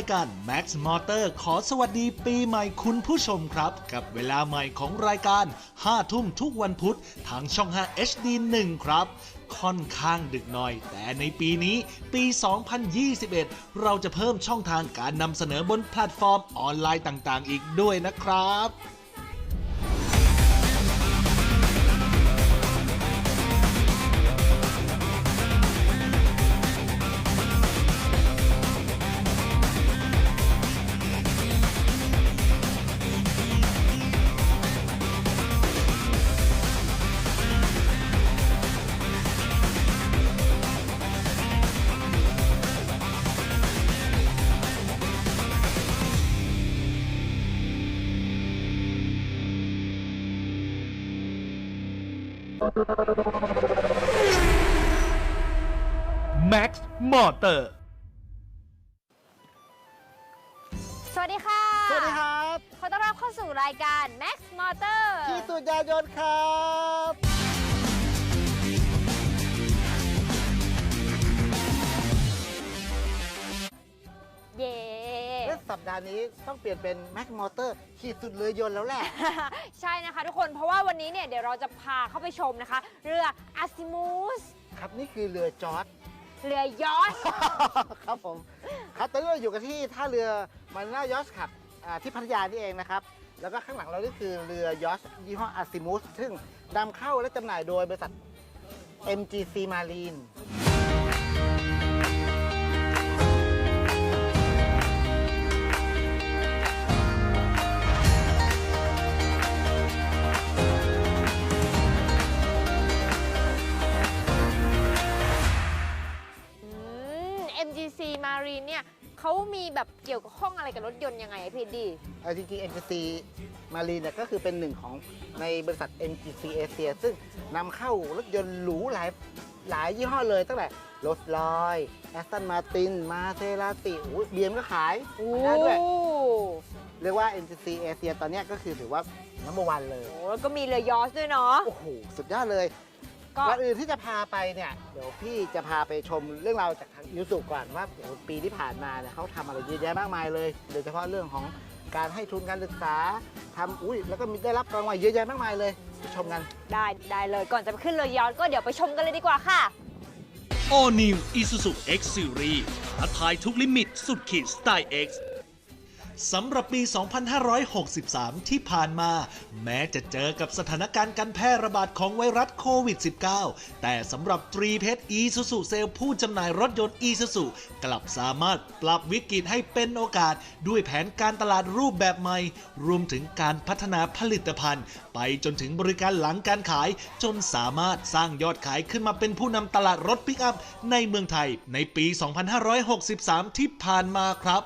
ายการ Max Motor ขอสวัสดีปีใหม่คุณผู้ชมครับ กับเวลาใหม่ของรายการ 5 ทุ่มทุกวันพุธทางช่อง 5 HD 1 ครับ ค่อนข้างดึกหน่อย แต่ในปีนี้ปี 2021 เราจะเพิ่มช่องทางการนำเสนอบนแพลตฟอร์มออนไลน์ต่างๆ อีกด้วยนะครับ Max Motor นี้ต้องเปลี่ยนเป็น Mac Motor ขีดสุดเรือยนต์แล้วแหละ ใช่นะคะทุกคนเพราะว่าวันนี้เนี่ยเดี๋ยวเราจะพาเข้าไปชมนะคะ เรืออาซิมูสครับนี่คือเรือจอร์ด เรือยอช ครับผมครับตอนนี้เราอยู่กันที่ท่าเรือมารีนายอชครับอ่าที่พัทยานี่เองนะครับ แล้วก็ข้างหลังเรานี่คือเรือยอชยี่ห้ออาซิมุสซึ่งนำเข้าและจำหน่ายโดยบริษัท MGC Marine MGC Marine เนี่ยเขามีแบบเกี่ยวกับข้องอะไรกับรถยนต์ยังไงอะพี่ดี เอ่อจริงๆ MGC Marine เนี่ยก็คือเป็นหนึ่งของในบริษัท MGC Asia ซึ่งนำเข้ารถยนต์หรูหลายหลายยี่ห้อเลยตั้งแต่โรสลอยแอสตันมาตินมาเซราติเบียมก็ขายโอ้ได้ด้วย เรียกว่า MGC Asia ตอนเนี้ยก็คือถือว่านัมเบอร์วันเลย โอ้แล้วก็มีเรือยอชด้วยเนาะ โอ้โห สุดยอดเลย ก็ ก่อนอื่นที่จะพาไปเนี่ยเดี๋ยวพี่จะพาไปชมเรื่องราวจากทางยูสุก่อนว่าโอ้โหปีที่ผ่านมาเนี่ยเขาทำอะไรเยอะแยะมากมายเลย โดยเฉพาะเรื่องของการให้ทุนการศึกษาทำอุ้ยแล้วก็มีได้รับรางวัลเยอะแยะมากมายเลยไปชมกัน ได้ได้เลยก่อนจะไปขึ้นเรือยอชก็เดี๋ยวไปชมกันเลยดีกว่าค่ะ All New Isuzu X Series ท้าทายทุกลิมิตสุดขีดสไตล์ X สำหรับปี 2563 ที่ผ่านมา แม้จะเจอกับสถานการณ์การแพร่ระบาดของไวรัสโควิด -19 แต่สำหรับตรีเพชร Isuzu เซลผู้จำหน่ายรถยนต์ Isuzu กลับสามารถปรับวิกฤตให้เป็นโอกาส ด้วยแผนการตลาดรูปแบบใหม่ รวมถึงการพัฒนาผลิตภัณฑ์ ไปจนถึงบริการหลังการขาย จนสามารถสร้างยอดขายขึ้นมาเป็นผู้นำตลาดรถปิกอัพในเมืองไทยในปี 2563 ที่ผ่านมาครับ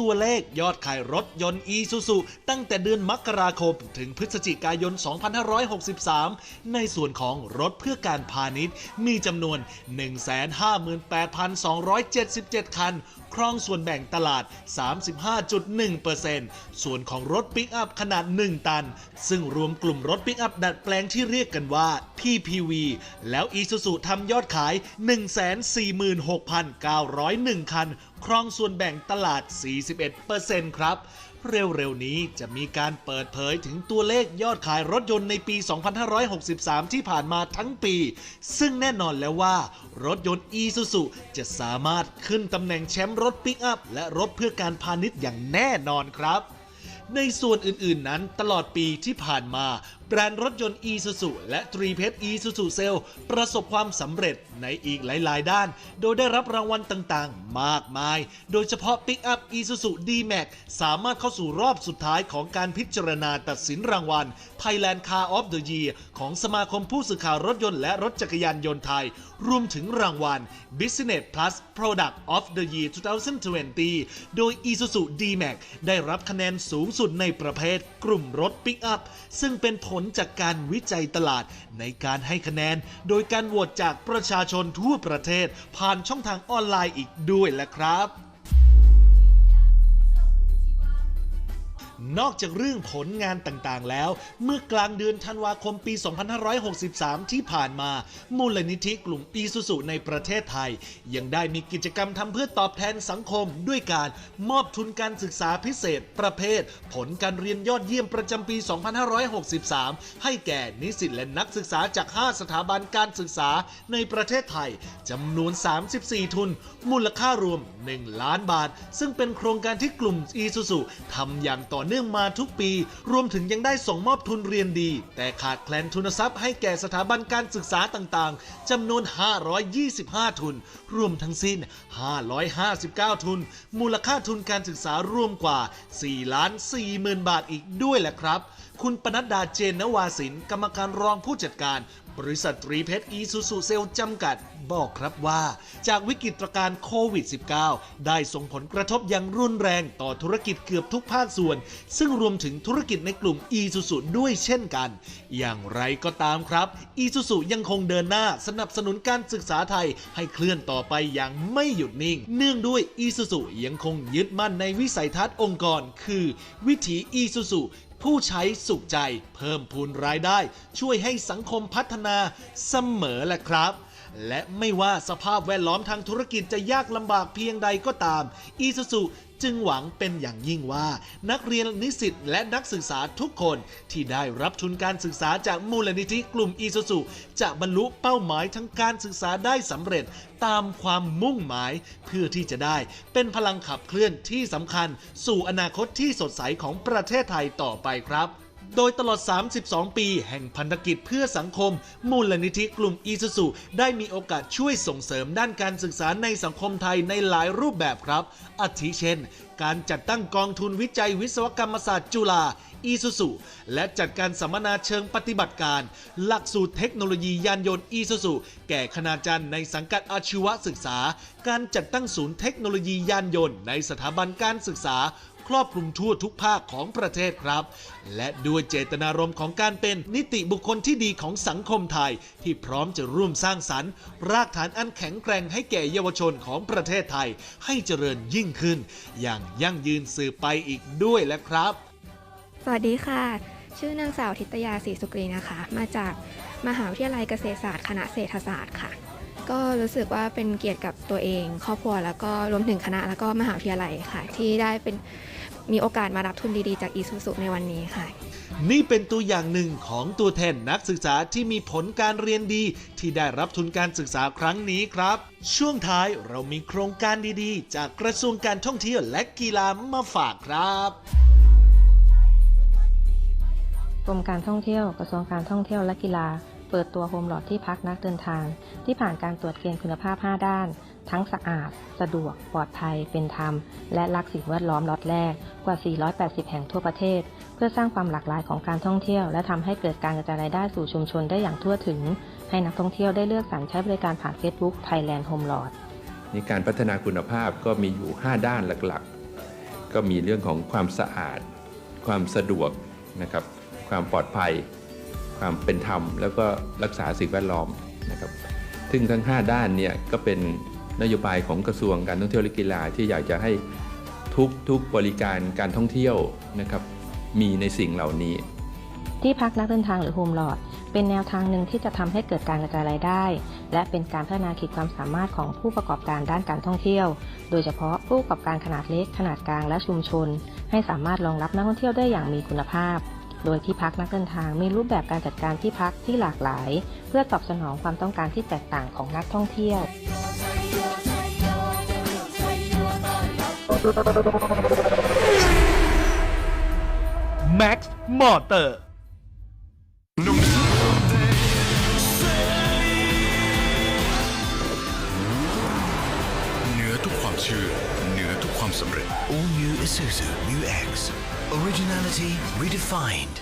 ตัวเลขยอดขายรถยนต์ Isuzu ตั้งแต่เดือนมกราคม ถึงพฤศจิกายน 2563 ในส่วนของรถเพื่อการพาณิชย์ มีจำนวน 158,277 คัน ครองส่วนแบ่งตลาด 35.1%ส่วนของรถปิกอัพขนาด 1 ตัน ซึ่งรวมกลุ่มรถปิกอัพดัดแปลงที่เรียกกันว่า PPV แล้ว Isuzu ทำยอดขาย 146,901 คัน ครองส่วนแบ่งตลาด 41%ครับ เร็วๆ นี้จะมีการเปิดเผยถึงตัวเลขยอดขายรถยนต์ในปี 2563 ที่ผ่านมาทั้งปี ซึ่งแน่นอนแล้วว่า รถยนต์ Isuzu จะสามารถขึ้นตำแหน่งแชมป์รถปิกอัพ และรถเพื่อการพาณิชย์อย่างแน่นอนครับในส่วนอื่นๆนั้นตลอดปีที่ผ่านมา แบรนด์รถยนต์ Isuzu และตรีเพชร Isuzu s a l e ประสบความสำเร็จในอีกหลาย ๆ ด้าน โดยได้รับรางวัลต่าง ๆ มากมาย โดยเฉพาะ Pick Up Isuzu D-Max สามารถเข้าสู่รอบสุดท้ายของการพิจารณาตัดสินรางวัล Thailand Car of the Year ของสมาคมผู้สื่อข่าวรถยนต์และรถจักรยานยนต์ไทย รวมถึงรางวัล Business Plus Product of the Year 2020 โดย Isuzu D-Max ได้รับคะแนนสูงสุดในประเภทกลุ่มรถปิกอัพซึ่งเป็นผลลจากการวิจัยตลาดในการให้คะแนน โดยการโหวตจากประชาชนทั่วประเทศ ผ่านช่องทางออนไลน์อีกด้วยแหละครับ นอกจากเรื่องผลงานต่างๆ แล้ว เมื่อกลางเดือนธันวาคมปี 2563 ที่ผ่านมา มูลนิธิกลุ่มอีซูซุในประเทศไทย ยังได้มีกิจกรรมทำเพื่อตอบแทนสังคม ด้วยการมอบทุนการศึกษาพิเศษ ประเภท ผลการเรียนยอดเยี่ยมประจำปี 2563 ให้แก่นิสิตและนักศึกษาจาก 5 สถาบันการศึกษาในประเทศไทยจำนวน 34 ทุน มูลค่ารวม 1 ล้านบาท ซึ่งเป็นโครงการที่กลุ่มอีซูซุทำอย่างต่อเนื่องื่องมาทุกปี รวมถึงยังได้ส่งมอบทุนเรียนดี แต่ขาดแคลนทุนทรัพย์ให้แก่สถาบันการศึกษาต่างๆจำนวน 525 ทุน รวมทั้งสิ้น 559 ทุน มูลค่าทุนการศึกษารวมกว่า 4 ล้าน 4 หมื่นบาทอีกด้วยแหละครับ คุณปนัดดาเจนนวาสิน กรรมการรองผู้จัดการ บริษัทตรีเพชรอีซูซูเซลจำกัด บอกครับว่า จากวิกฤตการณ์โควิด -19 ได้ส่งผลกระทบอย่างรุนแรงต่อธุรกิจเกือบทุกภาคส่วน ซึ่งรวมถึงธุรกิจในกลุ่มอีซูซูด้วยเช่นกัน อย่างไรก็ตามครับอีซูซูยังคงเดินหน้าสนับสนุนการศึกษาไทยให้เคลื่อนต่อไปอย่างไม่หยุดนิ่ง เนื่องด้วยอีซูซูยังคงยึดมั่นในวิสัยทัศน์องค์กร คือ วิถีอีซูซู ผู้ใช้สุขใจ เพิ่มพูนรายได้ ช่วยให้สังคมพัฒนาเสมอแหละครับ และไม่ว่าสภาพแวดล้อมทางธุรกิจจะยากลำบากเพียงใดก็ตาม อีซูซูจึงหวังเป็นอย่างยิ่งว่า นักเรียนนิสิตและนักศึกษาทุกคนที่ได้รับทุนการศึกษาจากมูลนิธิกลุ่มอีซูซูจะบรรลุเป้าหมายทั้งการศึกษาได้สำเร็จตามความมุ่งหมาย เพื่อที่จะได้เป็นพลังขับเคลื่อนที่สำคัญ สู่อนาคตที่สดใสของประเทศไทยต่อไปครับ โดยตลอด 32 ปีแห่งพันธกิจเพื่อสังคม มูลนิธิกลุ่มอีซูซูได้มีโอกาสช่วยส่งเสริมด้านการศึกษาในสังคมไทยในหลายรูปแบบครับ อาทิเช่น การจัดตั้งกองทุนวิจัยวิศวกรรมศาสตร์จุฬาอีซูซูและจัดการสัมมนาเชิงปฏิบัติการ หลักสูตรเทคโนโลยียานยนต์อีซูซูแก่คณาจารย์ในสังกัดอาชีวศึกษา การจัดตั้งศูนย์เทคโนโลยียานยนต์ในสถาบันการศึกษา ครอบคลุมทั่วทุกภาคของประเทศครับ และด้วยเจตนารมณ์ของการเป็นนิติบุคคลที่ดีของสังคมไทย ที่พร้อมจะร่วมสร้างสรรค์ รากฐานอันแข็งแกร่งให้แก่เยาวชนของประเทศไทย ให้เจริญยิ่งขึ้น อย่างยั่งยืนสืบไปอีกด้วยและครับ สวัสดีค่ะ ชื่อนางสาวทิตยาศรีสุกรีนะคะ มาจากมหาวิทยาลัยเกษตรศาสตร์ คณะเศรษฐศาสตร์ค่ะ ก็รู้สึกว่าเป็นเกียรติกับตัวเอง ครอบครัวแล้วก็รวมถึงคณะแล้วก็มหาวิทยาลัยค่ะ ที่ได้เป็น มีโอกาสมารับทุนดีๆ จากอีซูซุในวันนี้ค่ะ นี่เป็นตัวอย่างหนึ่งของตัวแทนนักศึกษาที่มีผลการเรียนดี ที่ได้รับทุนการศึกษาครั้งนี้ครับ ช่วงท้ายเรามีโครงการดีๆ จากกระทรวงการท่องเที่ยวและกีฬามาฝากครับกรมการท่องเที่ยวกระทรวงการท่องเที่ยวและกีฬา เปิดตัวโฮมหลอดที่พักนักเดินทาง ที่ผ่านการตรวจเกณฑ์คุณภาพ 5 ด้าน ทั้งสะอาด สะดวก ปลอดภัย เป็นธรรม และรักสิ่งแวดล้อมล็อตแรกกว่า 480 แห่งทั่วประเทศ เพื่อสร้างความหลากหลายของการท่องเที่ยว และทำให้เกิดการกระจายรายได้สู่ชุมชนได้อย่างทั่วถึง ให้นักท่องเที่ยวได้เลือกสรรใช้บริการผ่าน Facebook Thailand Home Lord ในการพัฒนาคุณภาพก็มีอยู่ 5 ด้านหลักๆ ก็มีเรื่องของความสะอาด ความสะดวกนะครับ ความปลอดภัย ความเป็นธรรม แล้วก็รักษาสิ่งแวดล้อมนะครับซึ่งทั้ง 5 ด้านเนี่ยก็เป็น นโยบายของกระทรวงการท่องเที่ยวและกีฬาที่อยากจะให้ทุกทุกบริการการท่องเที่ยวนะครับมีในสิ่งเหล่านี้ ที่พักนักเดินทางหรือโฮมลอดเป็นแนวทางหนึ่งที่จะทำให้เกิดการกระจายรายได้ และเป็นการพัฒนาขีดความสามารถของผู้ประกอบการด้านการท่องเที่ยว โดยเฉพาะผู้ประกอบการขนาดเล็กขนาดกลางและชุมชน ให้สามารถรองรับนักท่องเที่ยวได้อย่างมีคุณภาพ โดยที่พักนักเดินทางมีรูปแบบการจัดการที่พักที่หลากหลาย เพื่อตอบสนองความต้องการที่แตกต่างของนักท่องเที่ยว Max Motor เหนือทุกความเชื่อเหนือทุกความสำเร็จ All new Isuzu Mu X Originality redefined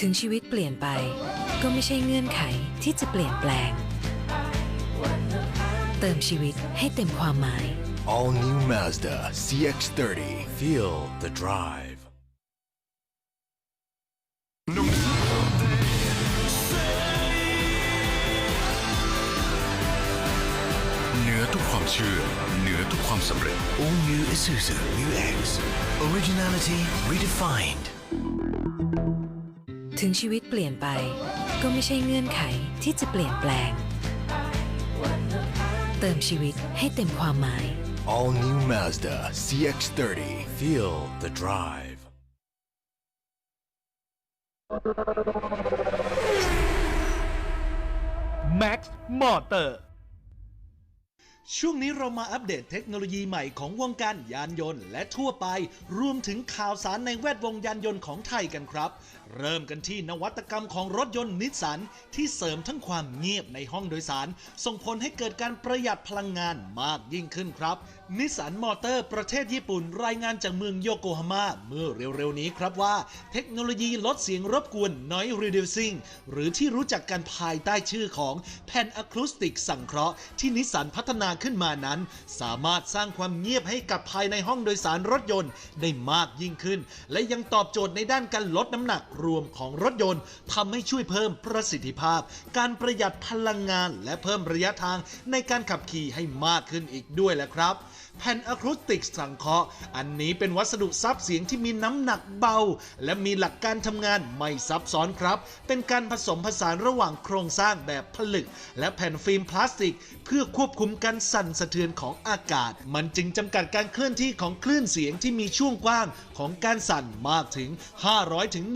ถึงชีวิตเปลี่ยนไป ก็ไม่ใช่เงื่อนไขที่จะเปลี่ยนแปลง เติมชีวิตให้เต็มความหมาย all new Mazda CX-30 feel the drive เหนือทุกความเชื่อ เหนือทุกความสำเร็จ All new Isuzu New X Originality redefined ถึงชีวิตเปลี่ยนไป ก็ไม่ใช่เงื่อนไขที่จะเปลี่ยนแปลง เติมชีวิตให้เต็มความหมาย All new Mazda CX30. Feel the drive. Max Motor ช่วงนี้เรามาอัปเดตเทคโนโลยีใหม่ของวงการยานยนต์และทั่วไป รวมถึงข่าวสารในแวดวงยานยนต์ของไทยกันครับ เริ่มกันที่นวัตกรรมของรถยนต์นิสสันที่เสริมทั้งความเงียบในห้องโดยสาร ส่งผลให้เกิดการประหยัดพลังงานมากยิ่งขึ้นครับ นิสสันมอเตอร์ประเทศญี่ปุ่นรายงานจากเมืองโยโกฮาม่าเมื่อเร็วๆนี้ครับว่า เทคโนโลยีลดเสียงรบกวน Noise Reducing หรือที่รู้จักกันภายใต้ชื่อของแผ่นอะคูสติกสังเคราะห์ที่นิสสันพัฒนาขึ้นมานั้น สามารถสร้างความเงียบให้กับภายในห้องโดยสารรถยนต์ได้มากยิ่งขึ้น และยังตอบโจทย์ในด้านการลดน้ำหนักรรวมของรถยนต์ทำให้ช่วยเพิ่มประสิทธิภาพ การประหยัดพลังงานและเพิ่มระยะทางในการขับขี่ให้มากขึ้นอีกด้วยแหละครับ แผ่นอะคูสติกสังเคราะห์ อันนี้เป็นวัสดุซับเสียงที่มีน้ำหนักเบา และมีหลักการทำงานไม่ซับซ้อนครับ เป็นการผสมผสานระหว่างโครงสร้างแบบผลึก และแผ่นฟิล์มพลาสติก เพื่อควบคุมการสั่นสะเทือนของอากาศ มันจึงจำกัดการเคลื่อนที่ของคลื่นเสียงที่มีช่วงกว้างของการสั่นมากถึง 500ถึง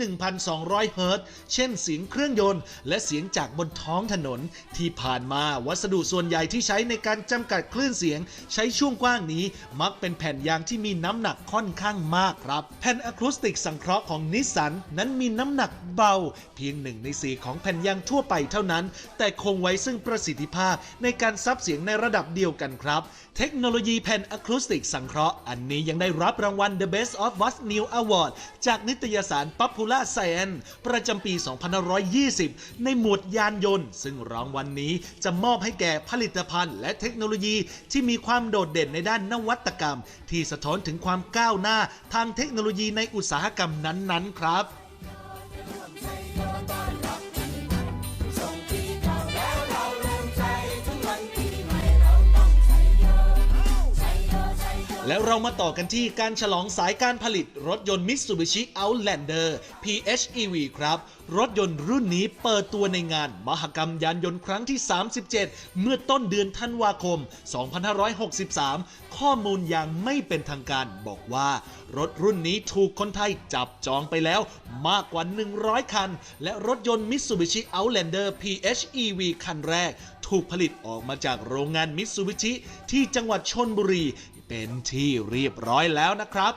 1,200 เฮิรตซ์ เช่นเสียงเครื่องยนต์ และเสียงจากบนท้องถนน ที่ผ่านมาวัสดุส่วนใหญ่ที่ใช้ในการจำกัดคลื่นเสียง ใช้ช่วงกว้างนี้มักเป็นแผ่นยางที่มีน้ำหนักค่อนข้างมากครับ แผ่นอะคูสติกสังเคราะห์ของนิสสันนั้นมีน้ำหนักเบา เพียงหนึ่งในสี่ของแผ่นยางทั่วไปเท่านั้น แต่คงไว้ซึ่งประสิทธิภาพในการซับเสียงในระดับเดียวกันครับ เทคโนโลยีแผ่นอะคูสติกสังเคราะห์อันนี้ยังได้รับรางวัล The Best of What's New Award จากนิตยสาร Popular Science ประจำปี 2520 ในหมวดยานยนต์ ซึ่งรางวัลนนี้จะมอบให้แก่ผลิตภัณฑ์ และเทคโนโลยีที่มีความโดดเด่นในด้านนวัตกรรม ที่สะท้อนถึงความก้าวหน้าทางเทคโนโลยีในอุตสาหกรรมนั้นๆ ครับ แล้วเรามาต่อกันที่การฉลองสายการผลิตรถยนต์ Mitsubishi Outlander PHEV ครับ รถยนต์รุ่นนี้เปิดตัวในงาน มหกรรมยานยนต์ครั้งที่ 37 เมื่อต้นเดือนธันวาคม 2563 ข้อมูลอย่างไม่เป็นทางการบอกว่า รถรุ่นนี้ถูกคนไทยจับจองไปแล้วมากกว่า 100 คัน และรถยนต์ Mitsubishi Outlander PHEV คันแรก ถูกผลิตออกมาจากโรงงาน Mitsubishi ที่จังหวัดชนบุรี เป็นที่เรียบร้อยแล้วนะครับ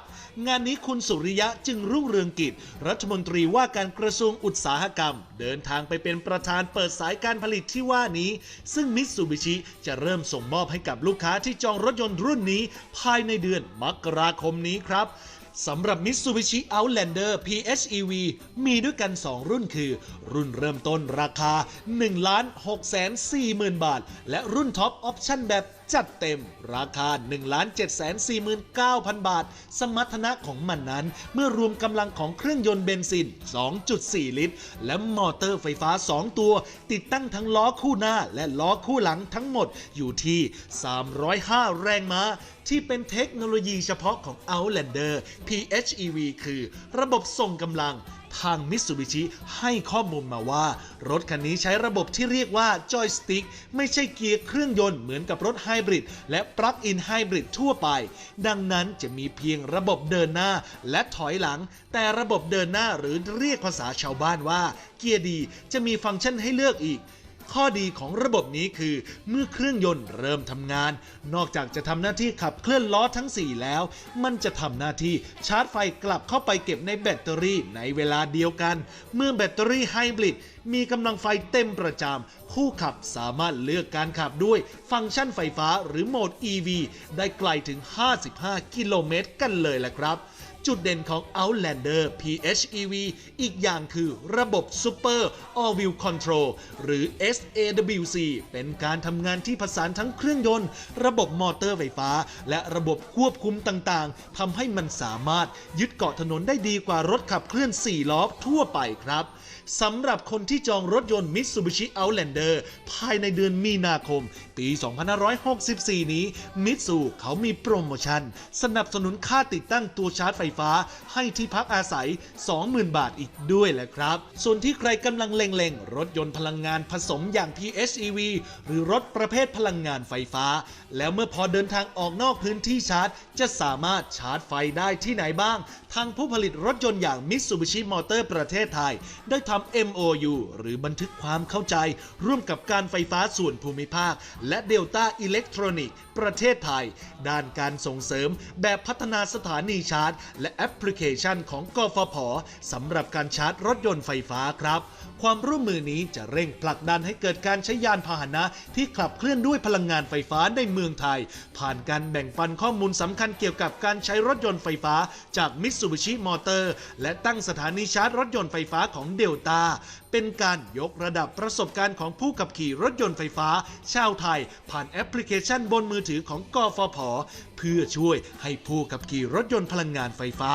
งานนี้คุณสุริยะจึงรุ่งเรืองกิจ รัฐมนตรีว่าการกระทรวงอุตสาหกรรม เดินทางไปเป็นประธานเปิดสายการผลิตที่ว่านี้ ซึ่งมิตซูบิชิจะเริ่มส่งมอบให้กับลูกค้าที่จองรถยนต์รุ่นนี้ ภายในเดือนมกราคมนี้ครับสำหรับ Mitsubishi Outlander PHEV มีด้วยกัน 2 รุ่นคือ รุ่นเริ่มต้นราคา 1 6 4 0 0 0 0 บาท และรุ่นท็อปออปชั่นแบบจัดเต็มราคา 1 7 4 9 0 0 0 บาท สมรรถนะของมันนั้น เมื่อรวมกำลังของเครื่องยนต์เบนซิน 2.4 ลิตร และมอเตอร์ไฟฟ้า 2 ตัว ติดตั้งทั้งล้อคู่หน้าและล้อคู่หลังทั้งหมดอยู่ที่ 305 แรงม้า ที่เป็นเทคโนโลยีเฉพาะของ Outlander PHEV คือระบบส่งกำลัง ทางมิตซูบิชิให้ข้อมูลมาว่า รถคันนี้ใช้ระบบที่เรียกว่าจอยสติ๊กไม่ใช่เกียร์เครื่องยนต์เหมือนกับรถไฮบริดและปลั๊กอินไฮบริดทั่วไป ดังนั้นจะมีเพียงระบบเดินหน้าและถอยหลัง แต่ระบบเดินหน้าหรือเรียกภาษาชาวบ้านว่า เกียร์ดีจะมีฟังก์ชันให้เลือกอีก ข้อดีของระบบนี้คือ เมื่อเครื่องยนต์เริ่มทำงาน นอกจากจะทำหน้าที่ขับเคลื่อนล้อทั้ง 4 แล้ว มันจะทำหน้าที่ชาร์จไฟกลับเข้าไปเก็บในแบตเตอรี่ในเวลาเดียวกัน เมื่อแบตเตอรี่ไฮบริดมีกำลังไฟเต็มประจำผู้ขับสามารถเลือกการขับด้วยฟังก์ชันไฟฟ้าหรือโหมด EV ได้ไกลถึง 55 กิโลเมตรกันเลยแหละครับ จุดเด่นของ Outlander PHEV อีกอย่างคือระบบ Super All Wheel Control หรือ SAWC เป็นการทำงานที่ผสานทั้งเครื่องยนต์ ระบบมอเตอร์ไฟฟ้า และระบบควบคุมต่างๆทำให้มันสามารถยึดเกาะถนนได้ดีกว่ารถขับเคลื่อน 4 ล้อทั่วไปครับ สำหรับคนที่จองรถยนต์ Mitsubishi Outlander ภายในเดือนมีนาคม ปี 2564 นี้ มิตซูเขามีโปรโมชั่น สนับสนุนค่าติดตั้งตัวชาร์จไฟฟ้า ให้ที่พักอาศัย 20,000 บาทอีกด้วยแหละครับ ส่วนที่ใครกำลังเล็งๆ รถยนต์พลังงานผสมอย่าง PHEV หรือรถประเภทพลังงานไฟฟ้า แล้วเมื่อพอเดินทางออกนอกพื้นที่ชาร์จ จะสามารถชาร์จไฟได้ที่ไหนบ้าง ทางผู้ผลิตรถยนต์อย่าง Mitsubishi Motor ประเทศไทย ได้ทำำ MOU หรือบันทึกความเข้าใจ ร่วมกับการไฟฟ้าส่วนภูมิภาค และเดลต้าอิเล็กทรอนิกส์ประเทศไทย ด้านการส่งเสริมแบบพัฒนาสถานีชาร์จ และแอปพลิเคชันของกฟผสำหรับการชาร์จรถยนต์ไฟฟ้าครับ ความร่วมมือนี้จะเร่งผลักดันให้เกิดการใช้ยานพาหนะที่ขับเคลื่อนด้วยพลังงานไฟฟ้าในเมืองไทย ผ่านการแบ่งปันข้อมูลสำคัญเกี่ยวกับการใช้รถยนต์ไฟฟ้าจาก Mitsubishi Motor และตั้งสถานีชาร์จรถยนต์ไฟฟ้าของเดลตา เป็นการยกระดับประสบการณ์ของผู้ขับขี่รถยนต์ไฟฟ้า ชาวไทย ผ่านแอปพลิเคชันบนมือถือของกฟผ เพื่อช่วยให้ผู้ขับขี่รถยนต์พลังงานไฟฟ้า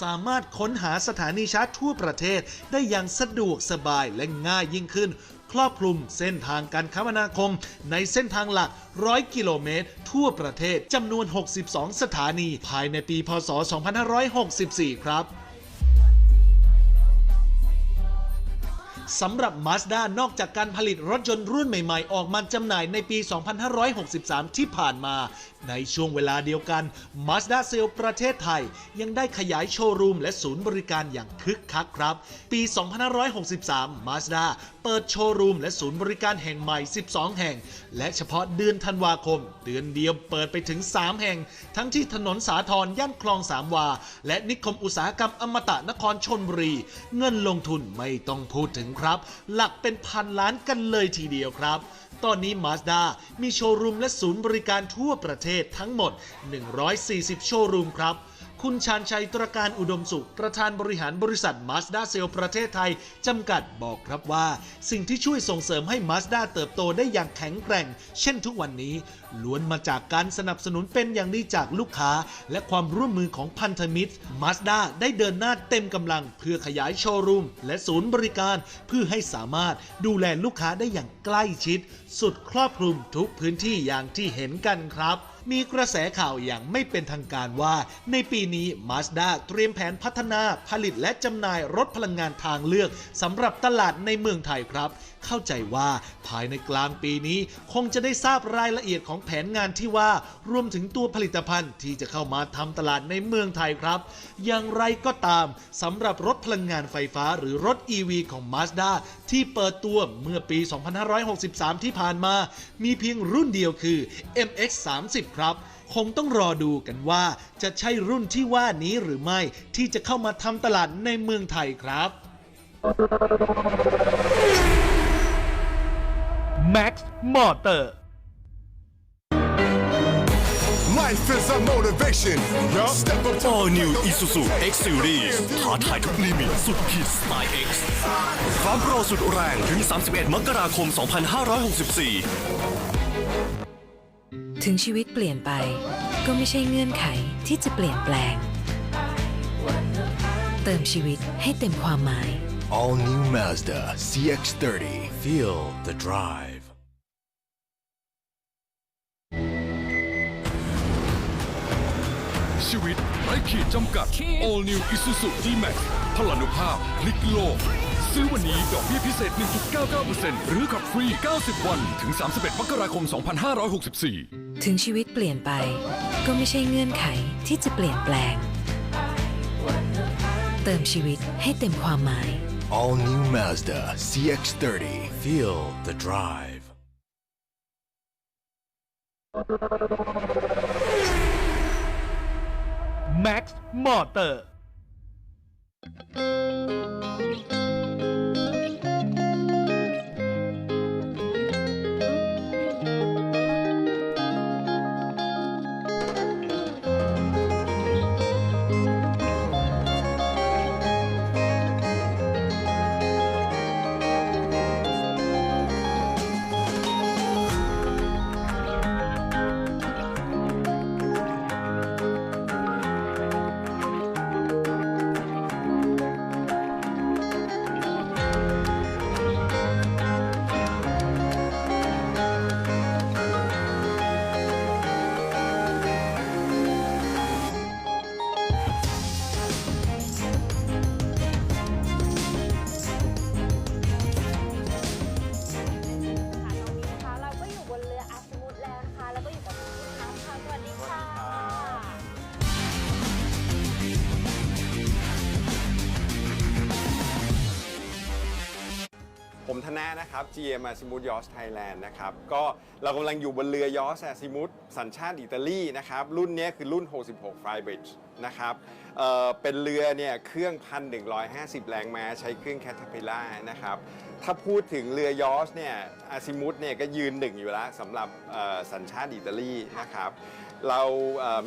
สามารถค้นหาสถานีชาร์จทั่วประเทศ ได้อย่างสะดวกสบายและง่ายยิ่งขึ้นครอบคลุมเส้นทางการคมนาคม ในเส้นทางหลัก 100 กิโลเมตร ทั่วประเทศจำนวน 62 สถานี ภายในปี พศ 2564 ครับ สำหรับ Mazda นอกจากการผลิตรถยนต์รุ่นใหม่ๆ ออกมาจำหน่ายในปี 2563 ที่ผ่านมา ในช่วงเวลาเดียวกัน Mazda s a l e ประเทศไทย ยังได้ขยายโชว์รูมและศูนย์บริการอย่างคึกคักครับ ปี 2563 Mazda เปิดโชว์รูมและศูนย์บริการแห่งใหม่ 12 แห่ง และเฉพาะเดือนธันวาคม เดือนเดียวเปิดไปถึง 3 แห่ง ทั้งที่ถนนสาทรย่านคลองสามวา และนิคมอุตสาหกรรมอมตะนครชนบุรี เงินลงทุนไม่ต้องพูดถึงครับ หลักเป็นพันล้านกันเลยทีเดียวครับตอนนี้ Mazda มีโชว์รูมและศูนย์บริการทั่วประเทศทั้งหมด 140 โชว์รูมครับ คุณชาญชัยตรการอุดมสุข ประธานบริหารบริษัท Mazda s a l e ประเทศไทย จำกัดบอกครับว่า สิ่งที่ช่วยส่งเสริมให้ Mazda เติบโตได้อย่างแข็งแกร่ง เช่นทุกวันนี้ ล้วนมาจากการสนับสนุนเป็นอย่างดีจากลูกค้า และความร่วมมือของพันธมิตร Mazda ได้เดินหน้าเต็มกำลัง เพื่อขยายโชว์รูม และศูนย์บริการ เพื่อให้สามารถดูแลลูกค้าได้อย่างใกล้ชิด สุดครอบคลุมทุกพื้นที่อย่างที่เห็นกันครับ มีกระแสข่าวอย่างไม่เป็นทางการว่า ในปีนี้ Mazda เตรียมแผนพัฒนาผลิตและจำหน่ายรถพลังงานทางเลือกสำหรับตลาดในเมืองไทยครับ เข้าใจว่าภายในกลางปีนี้คงจะได้ทราบรายละเอียดของแผนงานที่ว่ารวมถึงตัวผลิตภัณฑ์ที่จะเข้ามาทำตลาดในเมืองไทยครับ อย่างไรก็ตามสำหรับรถพลังงานไฟฟ้าหรือรถ EV ของ Mazda ที่เปิดตัวเมื่อปี 2563 ที่ผ่านมา มีเพียงรุ่นเดียวคือ MX30 ครับคงต้องรอดูกันว่าจะใช่รุ่นที่ว่านี้หรือไม่ที่จะเข้ามาทำตลาดในเมืองไทยครับ Max Motor Life is a motivation. Step up All New Isuzu X Series ท้าทายทุกลิมิตสุดขีดสไตล์ X ความโปรสุดแรงถึง 31 มกราคม 2564 ถึงชีวิตเปลี่ยนไปก็ไม่ใช่เงื่อนไขที่จะเปลี่ยนแปลง เติมชีวิตให้เต็มความหมาย All new Mazda CX30. Feel the drive. ชีวิตไร้ขีดจำกัด All New Isuzu D-Max พลานุภาพพลิกโลก ซื้อวันนี้ดอกเบี้ยพิเศษ 1.99%หรือขับฟรี 90 วัน ถึง 31 มกราคม 2564 ถึงชีวิตเปลี่ยนไป ก็ไม่ใช่เงื่อนไขที่จะเปลี่ยนแปลง เติมชีวิตให้เต็มความหมาย All new Mazda CX30. Feel the drive. Max Motor นะครับ GM Azimuth Yacht Thailand นะครับก็เรากำลังอยู่บนเรือยอชต์ Azimuth สัญชาติอิตาลีนะครับ รุ่นนี้คือรุ่น 66 Flybridge นะครับเเป็นเรือเนี่ยเครื่อง 1,150 แรงม้าใช้เครื่อง Caterpillar นะครับ ถ้าพูดถึงเรือยอชเนี่ยอาซิมุตเนี่ยก็ยืนหนึ่งอยู่แล้วสำหรับสัญชาติอิตาลีนะครับเรา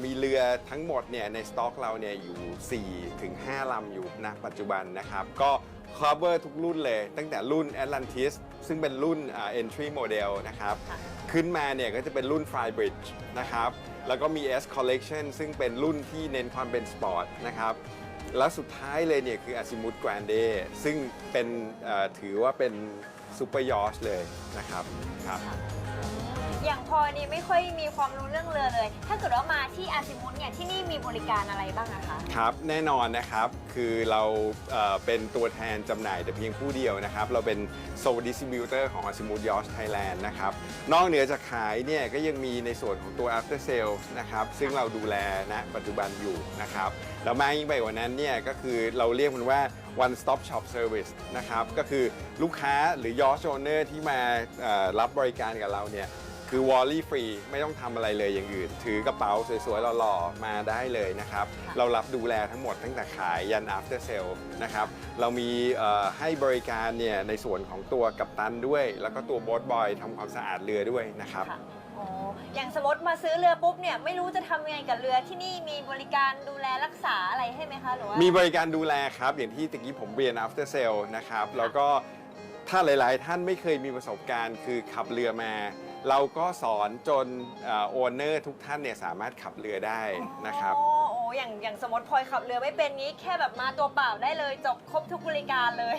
มีเรือทั้งหมดเนี่ยในสต็อกเราเนี่ยอยู่4ถึง5ลำอยู่ณปัจจุบันนะครับ ก็ cover ทุกรุ่นเลย ตั้งแต่รุ่น Atlantis ซึ่งเป็นรุ่นอ่า entry model นะครับ ขึ้นมาเนี่ยก็จะเป็นรุ่น Flybridge นะครับ แล้วก็มี S collection ซึ่งเป็นรุ่นที่เน้นความเป็นสปอร์ตนะครับแล้วสุดท้ายเลยเนี่ยคือ Azimuth Grande ซึ่งเป็นเอ่อถือว่าเป็นซูเปอร์ยอชเลยนะครับครับ อย่างพลอยนี่ไม่ค่อยมีความรู้เรื่องเรือเลย ถ้าเกิดว่ามาที่อาซิมุตเนี่ยที่นี่มีบริการอะไรบ้างอะคะ ครับแน่นอนนะครับคือเราเอ่อเป็นตัวแทนจำหน่ายแต่เพียงผู้เดียวนะครับ เราเป็นโซลดิสติบิวเตอร์ของ Azimuth Yacht Thailand นะครับ นอกเหนือจากขายเนี่ยก็ยังมีในส่วนของตัว after sale นะครับซึ่งเราดูแลณปัจจุบันอยู่นะครับ แล้วมากยิ่งไปกว่านั้นเนี่ยก็คือเราเรียกมันว่า one stop shop service นะครับ ก็คือลูกค้าหรือ yacht owner ที่มาเอ่อรับบริการกับเราเนี่ย คือวอลลี่ฟรีไม่ต้องทำอะไรเลยอย่างอื่น ถือกระเป๋าสวยๆหล่อๆมาได้เลยนะครับ เรารับดูแลทั้งหมดตั้งแต่ขายยัน after sale นะครับ เรามีเอ่อให้บริการเนี่ยในส่วนของตัวกัปตันด้วย แล้วก็ตัวโบ๊ทบอยทำความสะอาดเรือด้วยนะครับอ๋ออย่างสมมติมาซื้อเรือปุ๊บเนี่ยไม่รู้จะทำยังไงกับเรือที่นี่มีบริการดูแลรักษาอะไรให้ไหมคะหรือว่ามีบริการดูแลครับ อย่างที่ตะกี้ผมเรียน after sale นะครับ แล้วก็ถ้าหลาย ๆ ท่านไม่เคยมีประสบการณ์ คือขับเรือมา เราก็สอนจนโอนเนอร์ทุกท่านเนี่ยสามารถขับเรือได้นะครับ โอ้โอ้อย่างอย่างสมมติพลอยขับเรือไม่เป็นงี้แค่แบบมาตัวเปล่าได้เลย จบครบทุกบริการเลย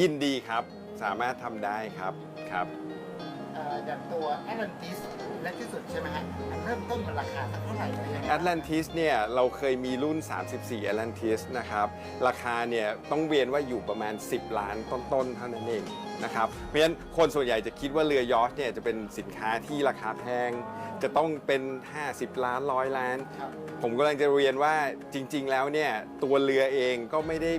ยินดีครับสามารถทำได้ครับครับเอ่ออย่างตัว Atlantis เล็กที่สุดใช่ไหมฮะอันเริ่มต้นมันราคาสักเท่าไหร่อะไรยังไง Atlantis เนี่ยเราเคยมีรุ่น 34 Atlantis นะครับ ราคาเนี่ยต้องเวียนว่าอยู่ประมาณ 10 ล้านต้นๆเท่านั้นเองนะครับ เพราะฉะนั้นคนส่วนใหญ่จะคิดว่าเรือยอชต์เนี่ยจะเป็นสินค้าที่ราคาแพง จะต้องเป็น 50 ล้านร้อยล้านผมกำลังจะเรียนว่าจริง ๆ แล้วเนี่ยตัวเรือเองก็ไม่ได้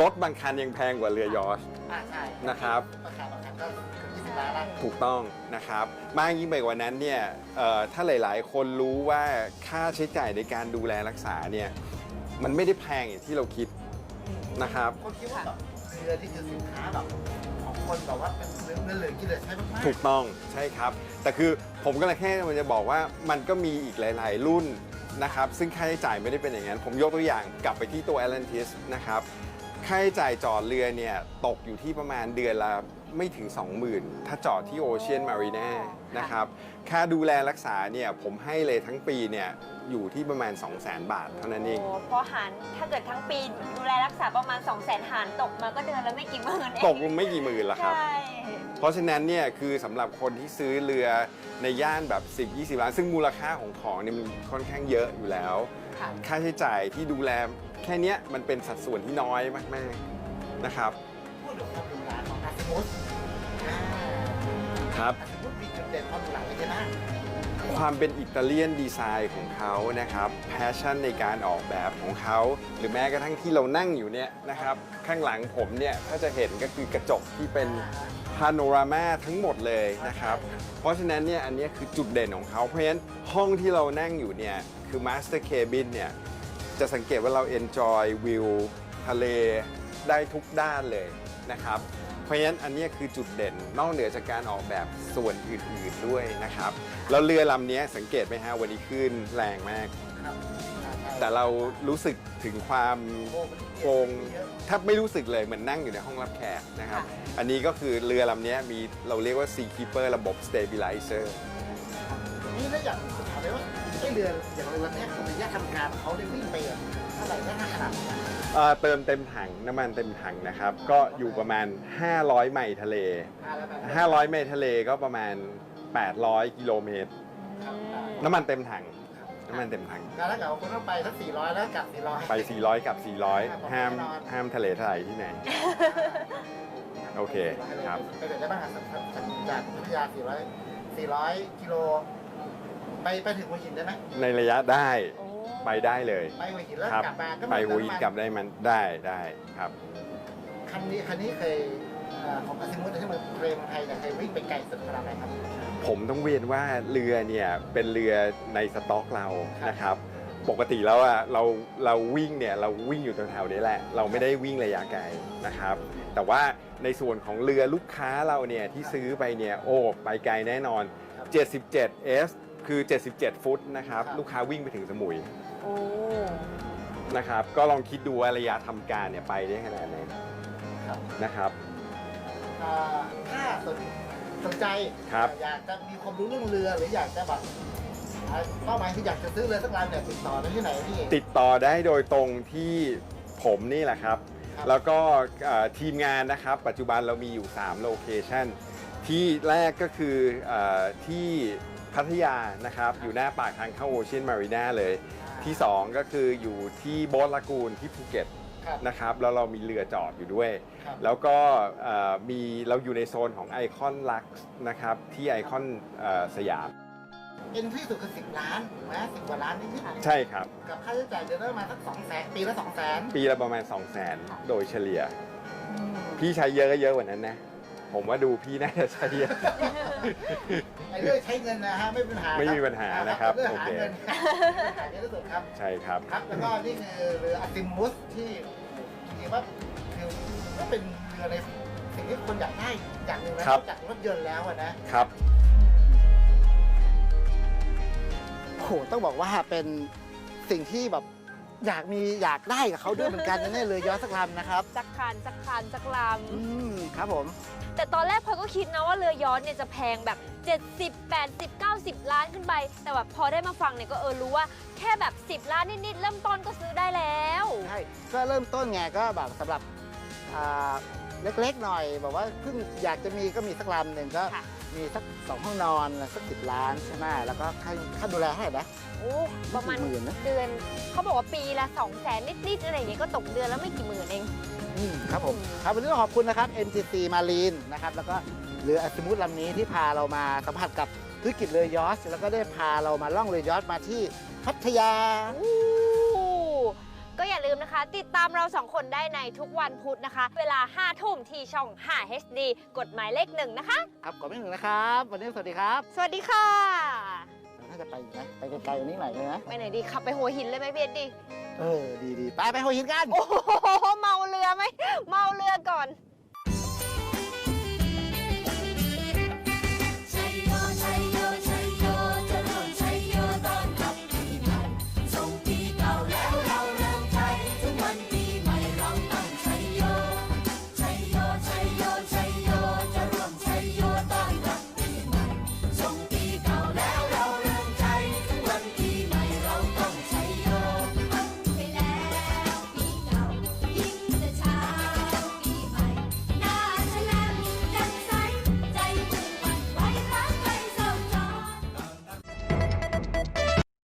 รถบางคันยังแพงกว่าเรือยอชต์อ่าใช่นะครับ ราคาบางครั้งก็เกื อบ20ล้านละ ถูกต้องนะครับ มากยิ่งไปกว่านั้นเนี่ยเอ่อถ้าหลาย ๆ คนรู้ว่าค่าใช้จ่ายในการดูแลรักษาเนี่ยมันไม่ได้แพงอย่างที่เราคิดนะครับ คนคิดว่าแบบเรือที่คือสินค้าแบบของคนแบบว่าเป็นเรือเรือเหลือกินเหลือใช้มากๆถูกต้องใช่ครับ แต่คือผมก็เลยแค่มันจะบอกว่ามันก็มีอีกหลาย ๆ รุ่นนะครับ ซึ่งค่าใช้จ่ายไม่ได้เป็นอย่างนั้น ผมยกตัวอย่างกลับไปที่ตัว Atlantis นะครับ ค่าใช้จ่ายจอดเรือเนี่ย ตกอยู่ที่ประมาณเดือนละ ไม่ถึง 20,000 ถ้าจอดที่ Ocean Marina นะครับ ค่าดูแลรักษาเนี่ยผมให้เลยทั้งปีเนี่ยอยู่ที่ประมาณ 200,000 บาทเท่านั้นเอง โอ้เพราะหารถ้าเกิดทั้งปีดูแลรักษาประมาณ 2 0 0 0 0 0หารตกมาก็เดือนละไม่กี่หมื่นเองตกลงไม่กี่หมื่นละครับ ใช่ เพราะฉะนั้นเนี่ยคือสำหรับคนที่ซื้อเรือในย่านแบบ 10 20 ล้าน ซึ่งมูลค่าของของเนี่ยมันค่อนข้างเยอะอยู่แล้ว ค่ะ ค่าใช้จ่ายที่ดูแลแค่เนี้ยมันเป็นสัดส่วนที่น้อยมากๆนะครับ พูดถึงความหรูหราของอาซิมุส ครับมีจุดเด่นความหรูหราอะความเป็นอิตาเลียนดีไซน์ของเขานะครับแพชชั่นในการออกแบบของเขา หรือแม้กระทั่งที่เรานั่งอยู่เนี่ยนะครับ ข้างหลังผมเนี่ยถ้าจะเห็นก็คือกระจกที่เป็นพาโนรามาทั้งหมดเลยนะครับ เพราะฉะนั้นเนี่ยอันนี้คือจุดเด่นของเขา เพราะฉะนั้นห้องที่เรานั่งอยู่เนี่ยคือ Master Cabin เนี่ยจะสังเกตว่าเรา enjoy วิวทะเลได้ทุกด้านเลยนะครับ ราะฉะนั้นอันเนี้ยคือจุดเด่นนอกเหนือจากการออกแบบส่วนอื่นๆด้วยนะครับ แล้วเรือลำเนี้ยสังเกตไหมฮะวันนี้ขึ้นแรงมาก แต่เรารู้สึกถึงความโปร่งแทบไม่รู้สึกเลยเหมือนนั่งอยู่ในห้องรับแขกนะครับ อันนี้ก็คือเรือลำเนี้ยมีเราเรียกว่า Sea Keeper ระบบ Stabilizer นี่แล้วอยากถามเลยว่าไอ้เรืออย่างเรือลำเนี้ยระยะทำการเขาได้วิ่งไปอะเท่าไหร่ได้ขนาดไหน เอ่อเติมเต็มถังน้ำมันเต็มถังนะครับ ก็อยู่ประมาณ 500 ไมล์ทะเล 500 ไมล์ทะเลก็ประมาณ 800 กิโลเมตร น้ำมันเต็มถัง น้ำมันเต็มถัง แล้วถ้าเกิดว่าคุณต้องไปสัก400 แล้วกลับ400 ไป 400 กับ 400 ห้ามห้ามทะเลทลายที่ไหน โอเคครับ ไปเดินได้บ้างอะจากพัทยา400 400 กิโล ไปไปถึงหัวหินได้ไหมในระยะได้ ไปได้เลยไปหัวหินแล้วครับกลับมาก็ไปหัวหินกลับได้มันได้ได้ครับ คันนี้คันนี้เคยเอ่อของอาซิมุตที่เมืองเรมไทยเนี่ยเคยวิ่งไปไกลสุดขนาดไหนครับ ผมต้องเวียนว่าเรือเนี่ยเป็นเรือในสต็อกเรานะครับ ปกติแล้วอะเราเราวิ่งเนี่ยเราวิ่งอยู่แถวๆนี้แหละ เราไม่ได้วิ่งระยะไกลนะครับ แต่ว่าในส่วนของเรือลูกค้าเราเนี่ยที่ซื้อไปเนี่ยโอ้ไปไกลแน่นอน 77 S คือ 77 ฟุตนะครับ ลูกค้าวิ่งไปถึงสมุยโอ้นะครับ ก็ลองคิดดูว่าระยะทำการเนี่ยไปได้ขนาดไหนนะครับเอ่อถ้าสนสนใจครับ อยากจะมีความรู้เรื่องเรือหรืออยากจะแบบอ่าเป้าหมายคืออยากจะซื้อเรือสักลำเนี่ยติดต่อได้ที่ไหนพี่ ติดต่อได้โดยตรงที่ผมนี่แหละครับแล้วก็เอ่อทีมงานนะครับ ปัจจุบันเรามีอยู่ 3 โลเคชันที่แรกก็คือเออที่ พัทยานะครับอยู่หน้าปากทางเข้าโอเชียนมารีนาเลย ที่ 2 ก็คืออยู่ที่โบสลากูนที่ภูเก็ตครับ นะครับแล้วเรามีเรือจอดอยู่ด้วย ครับ แล้วก็เอ่อมีเราอยู่ในโซนของไอคอนลักซ์นะครับที่ไอคอนสยามเอ็นที่สุดคือสิบล้านถูกไหมสิบกว่าล้านนิดๆใช่ครับ กับค่าใช้จ่ายเดือนละประมาณสักสองแสนปีละสองแสนปีละประมาณ 2 0 0แสนโดยเฉลี่ย พี่ใช้เยอะก็เยอะกว่านั้นนะ ผมว่าดูพี่น่าจะใช้เยอะ ไอ้เรื่องใช้เงินนะฮะไม่มีปัญหาไม่มีปัญหานะครับเรื่องโอหาเค เงินหาเงินที่สุดครับใช่ครับ ครับแล้วก็นี่คือเรืออาติมุสที่จริงๆว่าคือก็เป็นเรือในสิ่งที่คนอยากได้อย่างหนึ่งนะครับนอกจากรถยนต์แล้วอะนะ ครับ โอ้โหต้องบอกว่าเป็นสิ่งที่แบบ อยากมีอยากได้กับเขาด้วยเหมือนกันนะเนี่ยเรือยอชต์สักลำนะครับจักคันจักคันจักลอืมครับผมำแต่ตอนแรกพลอยก็คิดนะว่าเรือยอชต์เนี่ยจะแพงแบบ 70 80 90 ล้านขึ้นไป แต่แบบพอได้มาฟังเนี่ยก็เออรู้ว่าแค่แบบ 10 ล้านนิดๆเริ่มต้นก็ซื้อได้แล้ว ใช่ก็เริ่มต้นไงก็แบบสำหรับอ่าเล็กๆหน่อยแบบว่าเพิ่งอยากจะมีก็มีสักลำหนึ่งก็ มีสักสองห้องนอนสักสิบล้านใช่ไหมแล้วก็ค่าค่าดูแลเท่าไหร่นะ โอ้ประมาณหมื่นนะ เดือนเขาบอกว่าปีละ2 0 0แสนนิดๆอะไรอย่างเงี้ยก็ตกเดือนแล้วไม่กี่หมื่นเอง อืมครับผมครับวันนี้ต้องขอบคุณนะครับ MGC Marine นะครับแล้วก็เรืออัสมุทลำนี้ที่พาเรามาสัมผัสกับธุรกิจเรือยอชต์แล้วก็ได้พาเรามาล่องเรือยอชต์มาที่พัทยา ก็อย่าลืมนะคะ ติดตามเราสองคนได้ในทุกวันพุธนะคะ เวลา5ทุ่มที่ช่อง 5 HD กฎหมายเลขหนึ่งนะคะ ครับขอบคุณหนึ่งนะครับ วันนี้สวัสดีครับสวัสดีค่ะน่าจะไปอีกนะไปไกลๆกว่านี้หน่อยเลยนะ ไปไหนดีขับไปหัวหินเลยไหมเพียรดี เออ ดีๆ ไปไปหัวหินกัน โอ้โหเมาเรือไหมเมาเรือก่อน